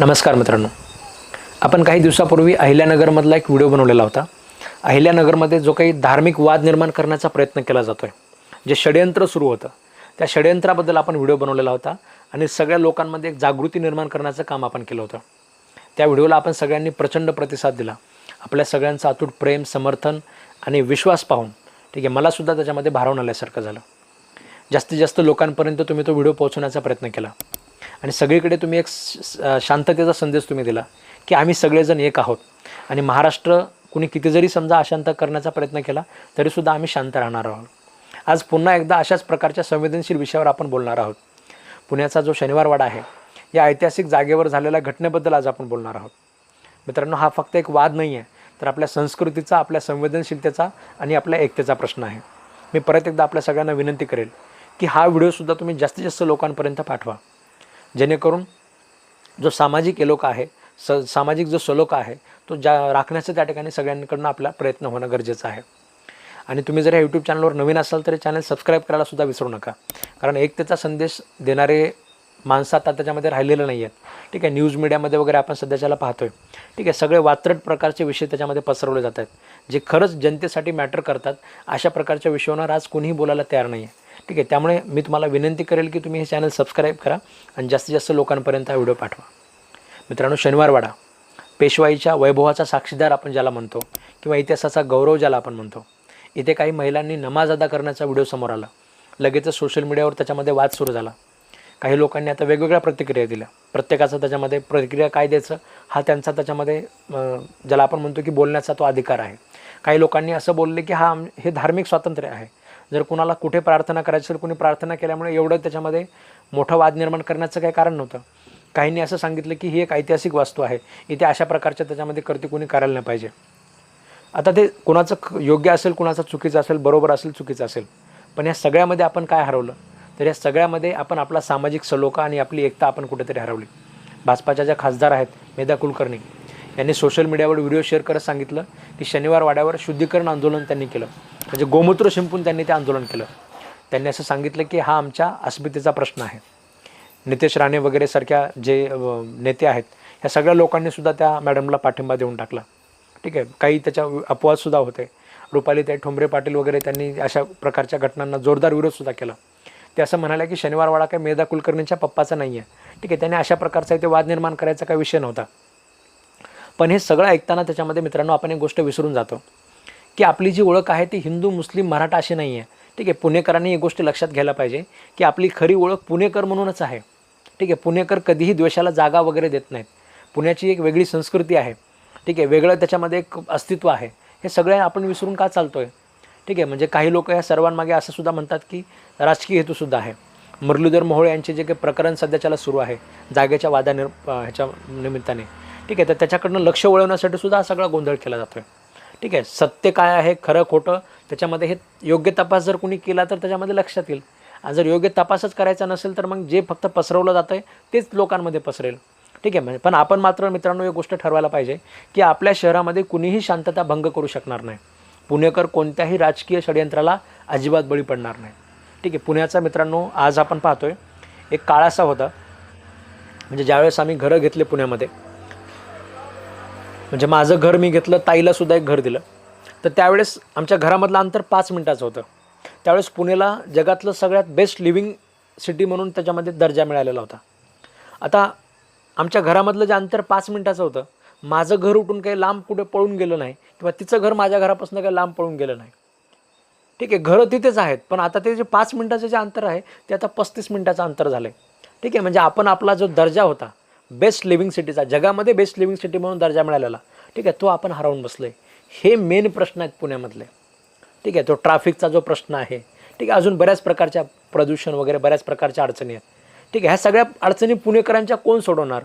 नमस्कार मित्रांनो. आपण काही दिवसापूर्वी अहिल्यानगरमधला एक व्हिडिओ बनवलेला होता. अहिल्यानगरमध्ये जो काही धार्मिक वाद निर्माण करण्याचा प्रयत्न केला जातो आहे जे षडयंत्र सुरू होतं त्या षडयंत्राबद्दल आपण व्हिडिओ बनवलेला होता आणि सगळ्या लोकांमध्ये एक जागृती निर्माण करण्याचं काम आपण केलं होतं. त्या व्हिडिओला आपण सगळ्यांनी प्रचंड प्रतिसाद दिला. आपल्या सगळ्यांचं अतूट प्रेम समर्थन आणि विश्वास पाहून ठीक आहे मलासुद्धा त्याच्यामध्ये भारावून आल्यासारखं झालं. जास्तीत जास्त लोकांपर्यंत तुम्ही तो व्हिडिओ पोहोचवण्याचा प्रयत्न केला. आणि सगळीकडे तुम्ही एक शांततेचा संदेश तुम्ही दिला की आम्ही सगळेजण एक आहोत. आणि महाराष्ट्र कुणी किती जरी समजा अशांत करण्याचा प्रयत्न केला तरीसुद्धा आम्ही शांत राहणार आहोत. आज पुन्हा एकदा अशाच प्रकारच्या संवेदनशील विषयावर आपण बोलणार आहोत. पुण्याचा जो शनिवारवाडा आहे या ऐतिहासिक जागेवर झालेल्या घटनेबद्दल आज आपण बोलणार आहोत. मित्रांनो हा फक्त एक वाद नाही आहे तर आपल्या संस्कृतीचा आपल्या संवेदनशीलतेचा आणि आपल्या एकतेचा प्रश्न आहे. मी परत एकदा आपल्या सगळ्यांना विनंती करेल की हा व्हिडिओसुद्धा तुम्ही जास्तीत जास्त लोकांपर्यंत पाठवा. जेणेकरून जो सामाजिक एलोका आहे स सामाजिक जो सलोखा आहे तो ज्या राखण्याचं त्या ठिकाणी सगळ्यांकडनं आपला प्रयत्न होणं गरजेचं आहे. आणि तुम्ही जर ह्या यूट्यूब चॅनलवर नवीन असाल तर चॅनल सबस्क्राईब करायला सुद्धा विसरू नका. कारण एकतेचा संदेश देणारे माणसं आता त्याच्यामध्ये राहिलेलं नाही आहेत ठीक आहे न्यूज मीडियामध्ये वगैरे आपण सध्याच्याला पाहतो आहे ठीक आहे सगळे वात्रट प्रकारचे विषय त्याच्यामध्ये पसरवले जात आहेत जे खरंच जनतेसाठी मॅटर करतात अशा प्रकारच्या विषयांवर आज कोणीही बोलायला तयार नाही आहे ठीक आहे त्यामुळे मी तुम्हाला विनंती करेल की तुम्ही हे चॅनल सबस्क्राईब करा आणि जास्तीत जास्त लोकांपर्यंत हा व्हिडिओ पाठवा. मित्रांनो शनिवारवाडा पेशवाईच्या वैभवाचा साक्षीदार आपण ज्याला म्हणतो किंवा इतिहासाचा गौरव ज्याला आपण म्हणतो इथे काही महिलांनी नमाज अदा करण्याचा व्हिडिओ समोर आला. लगेचच सोशल मीडियावर त्याच्यामध्ये वाद सुरू झाला. काही लोकांनी आता वेगवेगळ्या प्रतिक्रिया दिल्या. प्रत्येकाचा त्याच्यामध्ये प्रतिक्रिया काय द्यायचं हा त्यांचा त्याच्यामध्ये ज्याला आपण म्हणतो की बोलण्याचा तो अधिकार आहे. काही लोकांनी असं बोलले की हा हे धार्मिक स्वातंत्र्य आहे. जर कुणाला कुठे प्रार्थना करायची असेल कुणी प्रार्थना केल्यामुळे एवढं त्याच्यामध्ये मोठा वाद निर्माण करण्याचं काही कारण नव्हतं. काहींनी असं सांगितलं की ही एक ऐतिहासिक वास्तू आहे. इथे अशा प्रकारच्या त्याच्यामध्ये करते कोणी करायला नाही पाहिजे. आता ते कुणाचं योग्य असेल कुणाचं चुकीचं असेल बरोबर असेल चुकीचं असेल. पण या सगळ्यामध्ये आपण काय हरवलं? तर या सगळ्यामध्ये आपण आपला सामाजिक सलोखा आणि आपली एकता आपण कुठेतरी हरवली. भाजपाच्या ज्या खासदार आहेत मेधा कुलकर्णी यांनी सोशल मीडियावर व्हिडिओ शेअर करत सांगितलं की शनिवार वाड्यावर शुद्धीकरण आंदोलन त्यांनी केलं. म्हणजे गोमूत्र शिंपून त्यांनी ते आंदोलन केलं. त्यांनी असं सांगितलं की हा आमच्या अस्मितेचा प्रश्न आहे. नितेश राणे वगैरे सारख्या जे नेते आहेत ह्या सगळ्या लोकांनी सुद्धा त्या मॅडमला पाठिंबा देऊन टाकला. ठीक आहे काही त्याच्या अपवादसुद्धा होते. रुपालीताई ठोंबरे पाटील वगैरे त्यांनी अशा प्रकारच्या घटनांना जोरदार विरोधसुद्धा केला. ते असं म्हणाले की शनिवारवाडा काही मेधा कुलकर्णींच्या पप्पाचा नाही आहे ठीक आहे त्याने अशा प्रकारचा इथे वाद निर्माण करायचा काही विषय नव्हता. पण हे सगळं ऐकताना त्याच्यामध्ये मित्रांनो आपण एक गोष्ट विसरून जातो की आपली जी ओळख आहे ती हिंदू मुस्लिम मराठा अशी नाही आहे ठीक आहे पुणेकरांनी ही गोष्ट लक्षात घ्यायला पाहिजे की आपली खरी ओळख पुणेकर म्हणूनच आहे. ठीक आहे पुणेकर कधीही द्वेषाला जागा वगैरे देत नाहीत. पुण्याची एक वेगळी संस्कृती आहे. ठीक आहे वेगळं त्याच्यामध्ये एक अस्तित्व आहे. हे सगळे आपण विसरून का चालतो आहे ठीक आहे म्हणजे काही लोक या सर्वांमागे असं सुद्धा म्हणतात की राजकीय हेतूसुद्धा आहे. मुरलीधर मोहोळ यांचे जे काही प्रकरण सध्याच्याला सुरू आहे जागेच्या वादा निर ह्याच्या निमित्ताने. ठीक आहे तर त्याच्याकडनं लक्ष वळवण्यासाठी सुद्धा हा सगळा गोंधळ केला जातोय. ठीक आहे सत्य काय आहे खरं खोटं त्याच्यामध्ये हे योग्य तपास जर कोणी केला तर त्याच्यामध्ये लक्षात येईल. आणि जर योग्य तपासच करायचा नसेल तर मग जे फक्त पसरवलं जातं आहे तेच लोकांमध्ये पसरेल. ठीक आहे म्हणजे पण आपण मात्र मित्रांनो एक गोष्ट ठरवायला पाहिजे की आपल्या शहरामध्ये कुणीही शांतता भंग करू शकणार नाही. पुणेकर कोणत्याही राजकीय षडयंत्राला अजिबात बळी पडणार नाही. ठीक आहे पुण्याचा मित्रांनो आज आपण पाहतोय एक काळ असा होता म्हणजे ज्यावेळेस आम्ही घरं घेतले पुण्यामध्ये म्हणजे माझं घर मी घेतलं ताईला सुद्धा एक घर दिलं. तर त्यावेळेस आमच्या घरामधलं अंतर पाच मिनटाचं होतं. त्यावेळेस पुणेला जगातलं सगळ्यात बेस्ट लिव्हिंग सिटी म्हणून त्याच्यामध्ये दर्जा मिळालेला होता. आता आमच्या घरामधलं जे अंतर पाच मिनटाचं होतं माझं घर उठून काही लांब कुठे पळून गेलं नाही किंवा तिचं घर माझ्या घरापासून काही लांब पळून गेलं नाही. ठीक आहे घरं तिथेच आहेत पण आता ते जे पाच मिनटाचं जे अंतर आहे ते आता पस्तीस मिनटाचं अंतर झालं आहे ठीक आहे म्हणजे आपण आपला जो दर्जा होता बेस्ट लिव्हिंग सिटीचा जगामध्ये बेस्ट लिव्हिंग सिटी म्हणून दर्जा मिळालेला. ठीक आहे तो आपण हरवून बसलो आहे हे मेन प्रश्न आहेत पुण्यामधले. ठीक आहे तो ट्रॅफिकचा जो प्रश्न आहे ठीक आहे अजून बऱ्याच प्रकारच्या प्रदूषण वगैरे बऱ्याच प्रकारच्या अडचणी आहेत. ठीक आहे ह्या सगळ्या अडचणी पुणेकरांच्या कोण सोडवणार?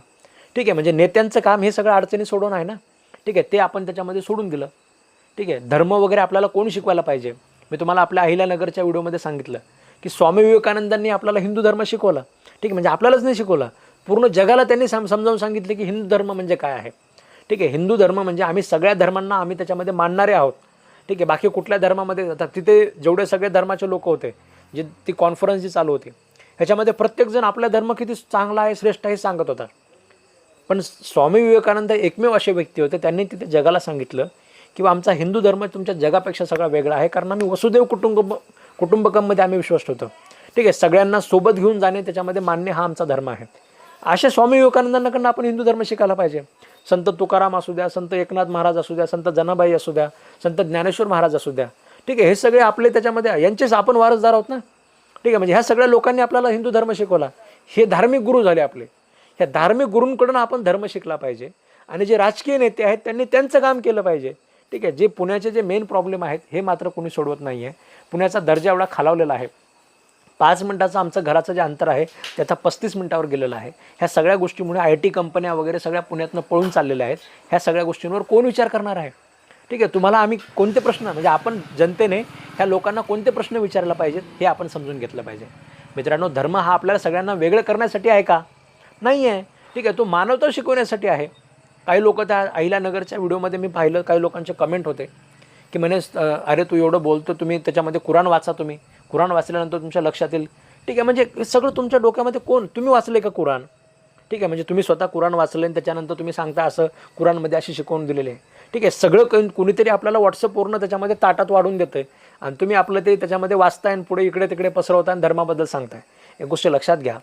ठीक आहे म्हणजे नेत्यांचं काम हे सगळं अडचणी सोडवणं आहे ना? ठीक आहे ते आपण त्याच्यामध्ये सोडून दिलं. ठीक आहे धर्म वगैरे आपल्याला कोण शिकवायला पाहिजे? मी तुम्हाला आपल्या अहिल्यानगरच्या व्हिडिओमध्ये सांगितलं की स्वामी विवेकानंदांनी आपल्याला हिंदू धर्म शिकवला. ठीक आहे म्हणजे आपल्यालाच नाही शिकवला. पूर्ण जगाला त्यांनी सम समजावून सांगितले की हिंदू धर्म म्हणजे काय आहे. ठीक आहे हिंदू धर्म म्हणजे आम्ही सगळ्या धर्मांना आम्ही त्याच्यामध्ये मानणारे आहोत. ठीक आहे बाकी कुठल्या धर्मामध्ये जातात तिथे जेवढे सगळे धर्माचे लोक होते जे ती कॉन्फरन्स जी चालू होती ह्याच्यामध्ये प्रत्येकजण आपला धर्म किती चांगला आहे श्रेष्ठ आहे हे सांगत होता. पण स्वामी विवेकानंद एकमेव असे व्यक्ती होते त्यांनी तिथे जगाला सांगितलं किंवा आमचा हिंदू धर्म तुमच्या जगापेक्षा सगळा वेगळा आहे कारण आम्ही वसुदेव कुटुंब कुटुंबकममध्ये आम्ही विश्वास ठेवतो ठीक आहे सगळ्यांना सोबत घेऊन जाणे त्याच्यामध्ये मान्य हा आमचा धर्म आहे. अशा स्वामी विवेकानंदांकडनं आपण हिंदू धर्म शिकायला पाहिजे. संत तुकाराम असू द्या संत एकनाथ महाराज असू द्या संत जनाबाई असू द्या संत ज्ञानेश्वर महाराज असू द्या. ठीक आहे हे सगळे आपले त्याच्यामध्ये यांचेच आपण वारसदार आहोत ना? ठीक आहे म्हणजे ह्या सगळ्या लोकांनी आपल्याला हिंदू धर्म शिकवला. हे धार्मिक गुरु झाले आपले. ह्या धार्मिक गुरूंकडून आपण धर्म शिकला पाहिजे. आणि जे राजकीय नेते आहेत त्यांनी त्यांचं काम केलं पाहिजे. ठीक आहे जे पुण्याचे जे मेन प्रॉब्लेम आहेत हे मात्र कोणी सोडवत नाही आहे पुण्याचा दर्जा एवढा खालावलेला आहे. पाच मिनटाचं आमचं घराचं जे अंतर आहे ते आता पस्तीस मिनटावर गेलेलं आहे. ह्या सगळ्या गोष्टीमुळे आय टी कंपन्या वगैरे सगळ्या पुण्यातनं पळून चाललेल्या आहेत. ह्या सगळ्या गोष्टींवर कोण विचार करणार आहे? ठीक आहे तुम्हाला आम्ही कोणते प्रश्न म्हणजे आपण जनतेने ह्या लोकांना कोणते प्रश्न विचारायला पाहिजेत हे आपण समजून घेतलं पाहिजे. मित्रांनो धर्म हा आपल्याला सगळ्यांना वेगळं करण्यासाठी आहे का? नाही आहे ठीक आहे तो मानवता शिकवण्यासाठी आहे. काही लोक त्या अहिल्यानगरच्या व्हिडिओमध्ये मी पाहिलं काही लोकांचे कमेंट होते की म्हणे अरे तू एवढं बोलतो तुम्ही त्याच्यामध्ये कुराण वाचा तुम्ही. कुराण वाचल्यानंतर तुमच्या लक्षात येईल ठीक आहे म्हणजे सगळं तुमच्या डोक्यामध्ये कोण? तुम्ही वाचले का कुराण? ठीक आहे म्हणजे तुम्ही स्वतः कुराण वाचलं आणि त्याच्यानंतर तुम्ही सांगता असं कुराणमध्ये अशी शिकवून दिलेले आहे. ठीक आहे सगळं कोण- कोणीतरी आपल्याला व्हॉट्सअपवरनं त्याच्यामध्ये ताटात वाढून देतं आहे आणि तुम्ही आपलं ते त्याच्यामध्ये वाचताय आणि पुढे इकडे तिकडे पसरवताय आणि धर्माबद्दल सांगताय. एक गोष्ट लक्षात घ्या.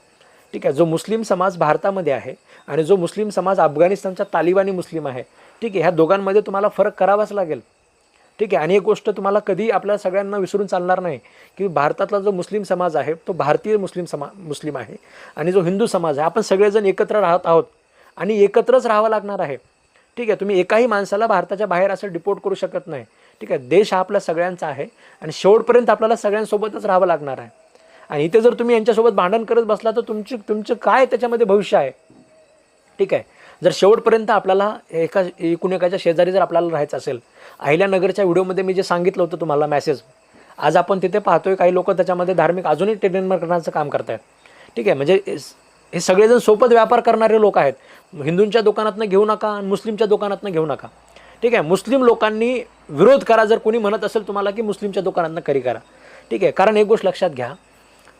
ठीक आहे जो मुस्लिम समाज भारतामध्ये आहे आणि जो मुस्लिम समाज अफगाणिस्तानचा तालिबानी मुस्लिम आहे ठीक आहे ह्या दोघांमध्ये तुम्हाला फरक करावाच लागेल. ठीक आहे आणि एक गोष्ट तुम्हाला कधी आपल्या सगळ्यांना विसरून चालणार नाही की भारतातला जो मुस्लिम समाज आहे तो भारतीय मुस्लिम समा मुस्लिम आहे आणि जो हिंदू समाज आहे आपण सगळेजण एकत्र राहत आहोत आणि एकत्रच राहावं लागणार आहे. ठीक आहे तुम्ही एकाही माणसाला भारताच्या बाहेर असं डिपोर्ट करू शकत नाही. ठीक आहे देश हा आपल्या सगळ्यांचा आहे आणि शेवटपर्यंत आपल्याला सगळ्यांसोबतच राहावं लागणार आहे. आणि इथे जर तुम्ही यांच्यासोबत भांडण करत बसला तर तुमची तुमचं काय त्याच्यामध्ये भविष्य आहे? ठीक आहे जर शेवटपर्यंत आपल्याला एका एकूण एकाच्या शेजारी जर आपल्याला राहायचं असेल अहिल्यानगरच्या व्हिडिओमध्ये मी जे सांगितलं होतं तुम्हाला मॅसेज आज आपण तिथे पाहतोय काही लोक त्याच्यामध्ये धार्मिक अजूनही ट्रेनमेंट करण्याचं काम करतायत. ठीक आहे म्हणजे हे- हे सगळेजण सोबत व्यापार करणारे लोक आहेत. हिंदूंच्या दुकानातनं घेऊ नका आणि मुस्लिमच्या दुकानातनं घेऊ नका. ठीक आहे मुस्लिम लोकांनी विरोध करा जर कोणी म्हणत असेल तुम्हाला की मुस्लिमच्या दुकानातनं खरी करा. ठीक आहे कारण एक गोष्ट लक्षात घ्या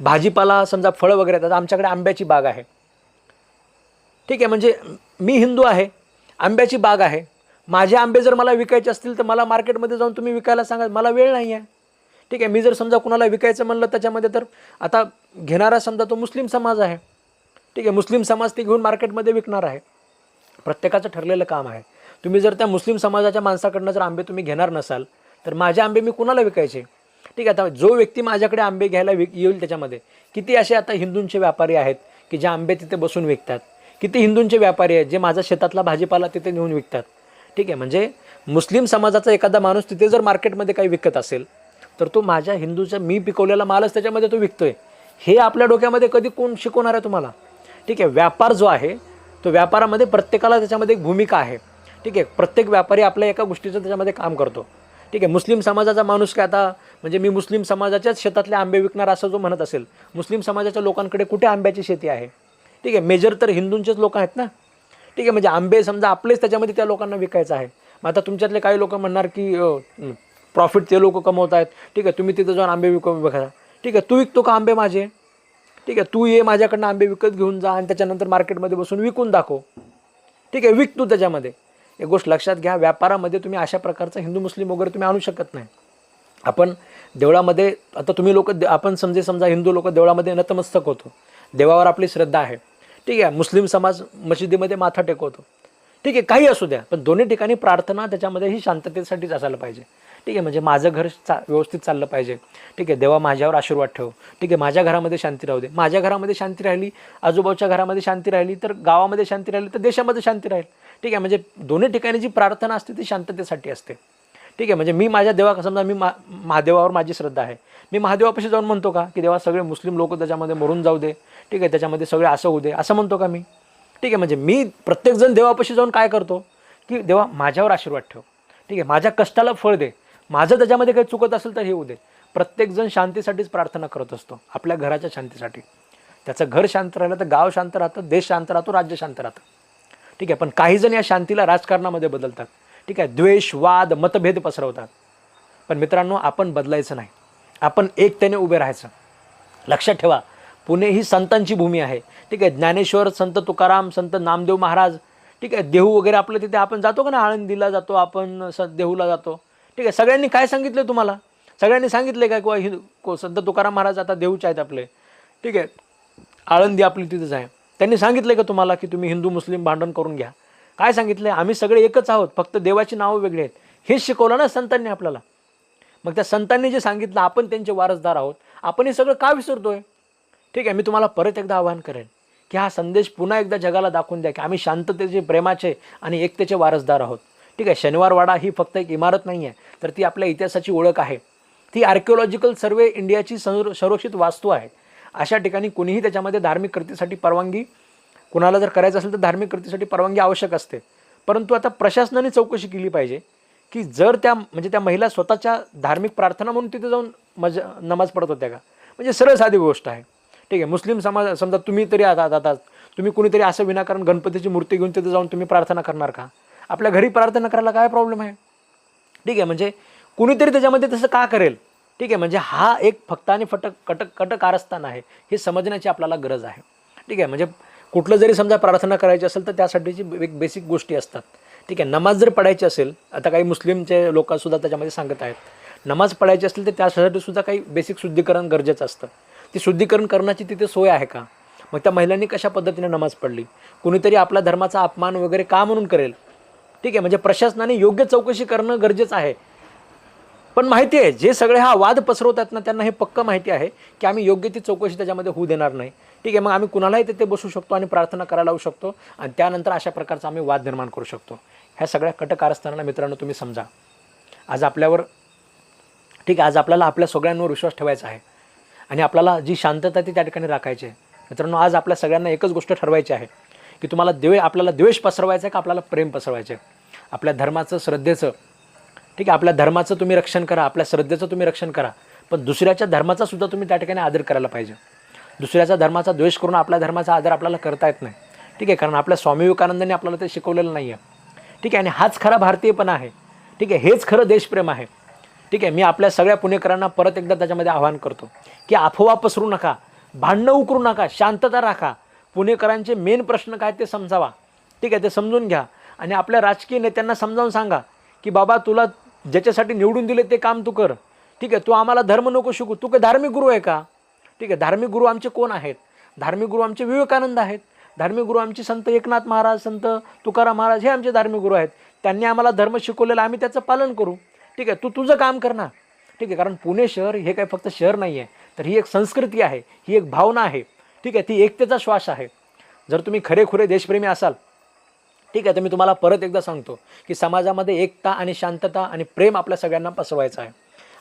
भाजीपाला समजा फळं वगैरे येतात आमच्याकडे आंब्याची बाग आहे. ठीक आहे म्हणजे मी हिंदू आहे आंब्याची बाग आहे. माझे आंबे जर मला विकायचे असतील तर मला मार्केटमध्ये जाऊन तुम्ही विकायला सांगा मला वेळ नाही आहे ठीक आहे मी जर समजा कुणाला विकायचं म्हणलं त्याच्यामध्ये तर आता घेणारा समजा तो मुस्लिम समाज आहे. ठीक आहे मुस्लिम समाज ते घेऊन मार्केटमध्ये विकणार आहे. प्रत्येकाचं ठरलेलं काम आहे. तुम्ही जर त्या मुस्लिम समाजाच्या माणसाकडनं जर आंबे तुम्ही घेणार नसाल तर माझे आंबे मी कुणाला विकायचे? ठीक आहे आता जो व्यक्ती माझ्याकडे आंबे घ्यायला विक येईल त्याच्यामध्ये किती असे आता हिंदूंचे व्यापारी आहेत की जे आंबे तिथे बसून विकतात? किती हिंदूंचे व्यापारी आहेत जे माझा शेतातला भाजीपाला तिथे नेऊन विकतात. ठीक आहे म्हणजे मुस्लिम समाजाचा एखादा माणूस तिथे जर मार्केटमध्ये काही विकत असेल तर तो माझ्या हिंदूचा मी पिकवलेला मालच त्याच्यामध्ये तो विकतो आहे हे आपल्या डोक्यामध्ये कधी कोण शिकवणार आहे तुम्हाला? ठीक आहे व्यापार जो आहे तो व्यापारामध्ये प्रत्येकाला त्याच्यामध्ये एक भूमिका आहे. ठीक आहे प्रत्येक व्यापारी आपल्या एका गोष्टीचं त्याच्यामध्ये काम करतो. ठीक आहे मुस्लिम समाजाचा माणूस काय आता म्हणजे मी मुस्लिम समाजाच्याच शेतातले आंबे विकणार असं जो म्हणत असेल मुस्लिम समाजाच्या लोकांकडे कुठे आंब्याची शेती आहे? ठीक आहे मेजर तर हिंदूंचेच लोक आहेत ना. ठीक आहे म्हणजे आंबे समजा आपलेच त्याच्यामध्ये त्या लोकांना विकायचं आहे. मग आता तुमच्यातले काही लोक म्हणणार की प्रॉफिट ते लोक कमवत आहेत. ठीक आहे तुम्ही तिथं जाऊन आंबे विक विका ठीक आहे तू विकतो का आंबे माझे? ठीक आहे तू ये माझ्याकडनं आंबे विकत घेऊन जा आणि त्याच्यानंतर मार्केटमध्ये बसून विकून दाखव. ठीक आहे विक तू त्याच्यामध्ये. एक गोष्ट लक्षात घ्या व्यापारामध्ये तुम्ही अशा प्रकारचा हिंदू मुस्लिम वगैरे तुम्ही आणू शकत नाही. आपण देवळामध्ये आता तुम्ही लोक आपण समजे समजा हिंदू लोक देवळामध्ये नतमस्तक होतो. देवावर आपली श्रद्धा आहे. ठीक आहे मुस्लिम समाज मशिदीमध्ये माथा टेकवतो. ठीक आहे काही असू द्या पण दोन्ही ठिकाणी प्रार्थना त्याच्यामध्ये ही शांततेसाठीच असायला पाहिजे. ठीक आहे म्हणजे माझं घर चा व्यवस्थित चाललं पाहिजे. ठीक आहे देवा माझ्यावर आशीर्वाद ठेव. ठीक आहे माझ्या घरामध्ये शांती राहू दे. माझ्या घरामध्ये शांती राहिली आजूबाजूच्या घरामध्ये शांती राहिली तर गावामध्ये शांती राहिली तर देशामध्ये शांती राहील. ठीक आहे म्हणजे दोन्ही ठिकाणी जी प्रार्थना असते ती शांततेसाठी असते. ठीक आहे म्हणजे मी माझ्या देवा समजा मी मा महादेवावर माझी श्रद्धा आहे. मी महादेवापाशी जाऊन म्हणतो का की देवा सगळे मुस्लिम लोक त्याच्यामध्ये मरून जाऊ दे. ठीक आहे त्याच्यामध्ये सगळे असं होऊ दे असं म्हणतो का मी? ठीक आहे म्हणजे मी प्रत्येकजण देवापाशी जाऊन काय करतो? की देवा माझ्यावर आशीर्वाद ठेव. ठीक आहे माझ्या कष्टाला फळ दे. माझं त्याच्यामध्ये काही चुकत असेल तर हे होऊ दे. प्रत्येकजण शांतीसाठीच प्रार्थना करत असतो आपल्या घराच्या शांतीसाठी. त्याचं घर शांत राहिलं तर गाव शांत राहतं देश शांत राहतो राज्य शांत राहतं. ठीक आहे पण काही जण या शांतीला राजकारणामध्ये बदलतात. ठीक आहे द्वेष वाद मतभेद पसरवतात. पण मित्रांनो आपण बदलायचं नाही. आपण एकतेने उभे राहायचं. लक्षात ठेवा पुणे ही संतांची भूमी आहे. ठीक आहे ज्ञानेश्वर संत तुकाराम संत नामदेव महाराज ठीक आहे देहू वगैरे आपलं तिथे आपण जातो का ना आळंदीला जातो आपण स देहूला जातो. ठीक आहे सगळ्यांनी काय सांगितलं तुम्हाला? सगळ्यांनी सांगितलं का किंवा हिंदू को संत तुकाराम महाराज आता देहूचे आहेत आपले. ठीक आहे आळंदी आपली तिथेच आहे. त्यांनी सांगितलं का तुम्हाला की तुम्ही हिंदू मुस्लिम भांडण करून घ्या? काय सांगितलं आम्ही सगळे एकच आहोत फक्त देवाची नावं वेगळी आहेत. हेच शिकवलं ना संतांनी आपल्याला. मग त्या संतांनी जे सांगितलं आपण त्यांचे वारसदार आहोत. आपण हे सगळं का विसरतोय? ठीक आहे मी तुम्हाला परत एकदा आवाहन करेन की हा संदेश पुन्हा एकदा जगाला दाखवून द्या की आम्ही शांततेचे प्रेमाचे आणि एकतेचे वारसदार आहोत. ठीक आहे शनिवारवाडा ही फक्त एक इमारत नाही आहे तर ती आपल्या इतिहासाची ओळख आहे. ती आर्किओलॉजिकल सर्वे इंडियाची संर संरक्षित वास्तू आहे. अशा ठिकाणी कुणीही त्याच्यामध्ये धार्मिक कृतीसाठी परवानगी कुणाला जर करायचं असेल तर धार्मिक कृतीसाठी परवानगी आवश्यक असते. परंतु आता प्रशासनाने चौकशी केली पाहिजे की जर त्या म्हणजे त्या महिला स्वतःच्या धार्मिक प्रार्थना म्हणून तिथे जाऊन मज नमाज पडत होत्या का? म्हणजे सरळ साधी गोष्ट आहे. ठीक आहे. मुस्लिम समाज समजा तुम्ही तरी आता आता तुम्ही कुणीतरी असं विनाकारण गणपतीची मूर्ती घेऊन तिथे जाऊन तुम्ही प्रार्थना करणार का? आपल्या घरी प्रार्थना करायला काय प्रॉब्लेम आहे? ठीक आहे. म्हणजे कुणीतरी त्याच्यामध्ये तसं का करेल? ठीक आहे. म्हणजे हा एक फक्त आणि फटक कटक कटकारस्थान आहे. हे समजण्याची आपल्याला गरज आहे. ठीक आहे. म्हणजे कुठलं जरी समजा प्रार्थना करायची असेल तर त्यासाठीची एक बेसिक गोष्टी असतात. ठीक आहे. नमाज जर पडायची असेल आता काही मुस्लिमचे लोकसुद्धा त्याच्यामध्ये सांगत आहेत. नमाज पडायची असेल तर त्यासाठी सुद्धा काही बेसिक शुद्धीकरण गरजेचं असतं. ती शुद्धीकरण करण्याची तिथे सोय आहे का? मग त्या महिलांनी कशा पद्धतीने नमाज पडली कुणीतरी आपल्या धर्माचा अपमान वगैरे का म्हणून करेल? ठीक आहे म्हणजे प्रशासनाने योग्य चौकशी करणं गरजेचं आहे. पण माहिती आहे जे सगळे हा वाद पसरवतात ना त्यांना हे पक्क माहिती आहे की आम्ही योग्य ती चौकशी त्याच्यामध्ये होऊ देणार नाही. ठीक आहे मग आम्ही कुणालाही तिथे बसू शकतो आणि प्रार्थना करायला लावू शकतो आणि त्यानंतर अशा प्रकारचा आम्ही वाद निर्माण करू शकतो. ह्या सगळ्या कटकारस्थानाला मित्रांनो तुम्ही समजा. आज आपल्यावर ठीक आहे आज आपल्याला आपल्या सगळ्यांवर विश्वास ठेवायचा आहे. आणि आपल्याला जी शांतता ती त्या ठिकाणी राखायची आहे. मित्रांनो आज आपल्या सगळ्यांना एकच गोष्ट ठरवायची आहे की तुम्हाला द्वे आपल्याला द्वेष पसरवायचा आहे का आपल्याला प्रेम पसरवायचं आहे? आपल्या धर्माचं श्रद्धेचं. ठीक आहे आपल्या धर्माचं तुम्ही रक्षण करा आपल्या श्रद्धेचं तुम्ही रक्षण करा पण दुसऱ्याच्या धर्माचा सुद्धा तुम्ही त्या ठिकाणी आदर करायला पाहिजे. दुसऱ्याच्या धर्माचा द्वेष करून आपल्या धर्माचा आदर आपल्याला करता येत नाही. ठीक आहे कारण आपल्या स्वामी विवेकानंदांनी आपल्याला ते शिकवलेलं नाही आहे ठीक आहे आणि हाच खरा भारतीयपणा आहे. ठीक आहे हेच खरं देशप्रेम आहे. ठीक आहे मी आपल्या सगळ्या पुणेकरांना परत एकदा त्याच्यामध्ये आवाहन करतो की अफवा पसरू नका भांडणं उकरू नका शांतता राखा. पुणेकरांचे मेन प्रश्न काय ते समजावा. ठीक आहे ते समजून घ्या. आणि आपल्या राजकीय नेत्यांना समजावून सांगा की बाबा तुला ज्याच्यासाठी निवडून दिले ते काम तू कर. ठीक आहे तू आम्हाला धर्म नको शिकू. तू काय धार्मिक गुरु आहे का? ठीक आहे धार्मिक गुरु आमचे कोण आहेत? धार्मिक गुरु आमचे विवेकानंद आहेत. धार्मिक गुरु आमचे संत एकनाथ महाराज संत तुकाराम महाराज हे आमचे धार्मिक गुरु आहेत. त्यांनी आम्हाला धर्म शिकवलेला आम्ही त्याचं पालन करू. ठीक आहे तू तुझं काम कर ना. ठीक आहे कारण पुणे शहर हे काय फक्त शहर नाही आहे तर ही एक संस्कृती आहे ही एक भावना आहे. ठीक आहे ती एकतेचा श्वास आहे. जर तुम्ही खरेखुरे देशप्रेमी असाल ठीक आहे तर मी तुम्हाला परत एकदा सांगतो की समाजामध्ये एकता आणि शांतता आणि प्रेम आपल्या सगळ्यांना पसरवायचं आहे.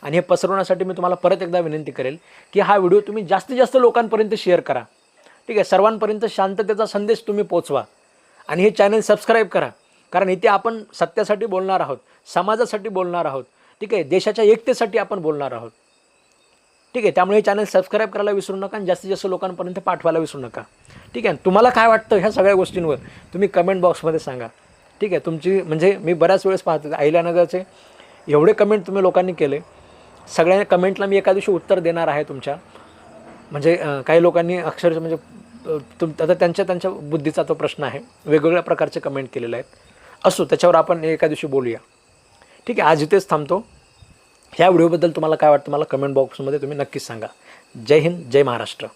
आणि हे पसरवण्यासाठी मी तुम्हाला परत एकदा विनंती करेल की हा व्हिडिओ तुम्ही जास्तीत जास्त लोकांपर्यंत शेअर करा. ठीक आहे सर्वांपर्यंत शांततेचा संदेश तुम्ही पोचवा. आणि हे चॅनल सबस्क्राईब करा. कारण इथे आपण सत्यासाठी बोलणार आहोत समाजासाठी बोलणार आहोत ठीक आहे देशाच्या एकतेसाठी आपण बोलणार आहोत. ठीक आहे त्यामुळे हे चॅनल सबस्क्राईब करायला विसरू नका आणि जास्तीत जास्त लोकांपर्यंत पाठवायला विसरू नका. ठीक आहे तुम्हाला काय वाटतं ह्या सगळ्या गोष्टींवर? तुम्ही कमेंट बॉक्समध्ये सांगा. ठीक आहे तुमची म्हणजे मी बऱ्याच वेळेस पाहतो अहिल्यानगरचे एवढे कमेंट तुम्ही लोकांनी केले. सगळ्या कमेंटला मी एका दिवशी उत्तर देणार आहे तुमच्या. म्हणजे काही लोकांनी अक्षरशः म्हणजे तुम आता त्यांच्या त्यांच्या बुद्धीचा तो प्रश्न आहे. वेगवेगळ्या प्रकारचे कमेंट केलेले आहेत. असो त्याच्यावर आपण एका दिवशी बोलूया. ठीक आहे आज इथेच थांबतो. ह्या व्हिडिओबद्दल तुम्हाला काय वाटतं मला कमेंट बॉक्समध्ये तुम्ही नक्कीच सांगा. जय हिंद जय महाराष्ट्र.